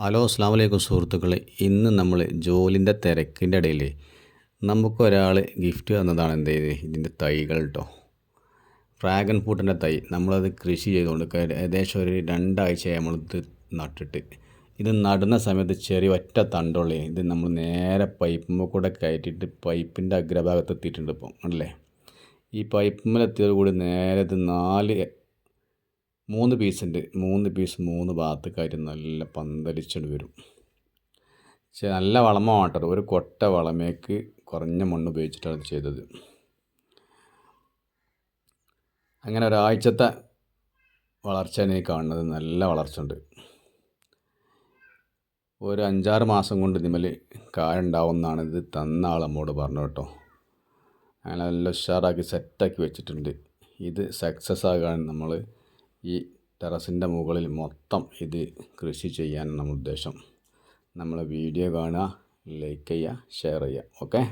Hello അസ്സാം വലൈക്കും സുഹൃത്തുക്കളെ. ഇന്ന് നമ്മൾ ജോലിന്റെ തിരക്കിന്റെ ഇടയിൽ നമുക്കൊരാൾ ഗിഫ്റ്റ് തന്നതാണ് എന്ത് ചെയ്ത്? ഇതിന്റെ തൈകൾ കേട്ടോ ഡ്രാഗൺ ഫ്രൂട്ടിന്റെ തൈ. നമ്മളത് കൃഷി ചെയ്തുകൊണ്ട് ഏകദേശം ഒരു രണ്ടാഴ്ചയായി നമ്മളിത് നട്ടിട്ട്. ഇത് നടുന്ന സമയത്ത് ചെറിയ ഒറ്റ തണ്ടുള്ളേ. ഇത് നമ്മൾ നേരെ പൈപ്പിൽ കൂടെ കയറ്റിയിട്ട് പൈപ്പിന്റെ അഗ്രഭാഗത്ത് എത്തിയിട്ടുണ്ട് ഇപ്പം. അല്ലേ? ഈ പൈപ്പുമ്മലെത്തിയത് കൂടി നേരെ ഇത് നാല് മൂന്ന് പീസുണ്ട് മൂന്ന് പീസ് മൂന്ന് ഭാഗത്തേക്കായിട്ട് നല്ല പന്തലിച്ചിട്ട് വരും. പക്ഷേ നല്ല വളമാണ് കേട്ടോ ഒരു കൊട്ട വളമേക്ക് കുറഞ്ഞ മണ്ണ് ഉപയോഗിച്ചിട്ടാണ് ചെയ്തത്. അങ്ങനെ ഒരാഴ്ചത്തെ വളർച്ചയാണ് ഈ കാണുന്നത്. നല്ല വളർച്ച ഉണ്ട് ഒരു അഞ്ചാറ് മാസം കൊണ്ട് ഇതിമേൽ കായ ഉണ്ടാവുമെന്നാണ് ഇത് തന്ന ആൾ നമ്മോട് പറഞ്ഞു കേട്ടോ. അങ്ങനെ നല്ല ഉഷാറാക്കി സെറ്റാക്കി വെച്ചിട്ടുണ്ട്. ഇത് സക്സസ് ആകാൻ നമ്മൾ ഈ ടെറസിന്റെ മുകളിൽ മൊത്തം ഇത് കൃഷി ചെയ്യാനാണ് നമ്മുടെ ഉദ്ദേശം നമ്മളെ വീഡിയോ കാണുക ലൈക്ക് ചെയ്യുക ഷെയർ ചെയ്യുക. ഓക്കെ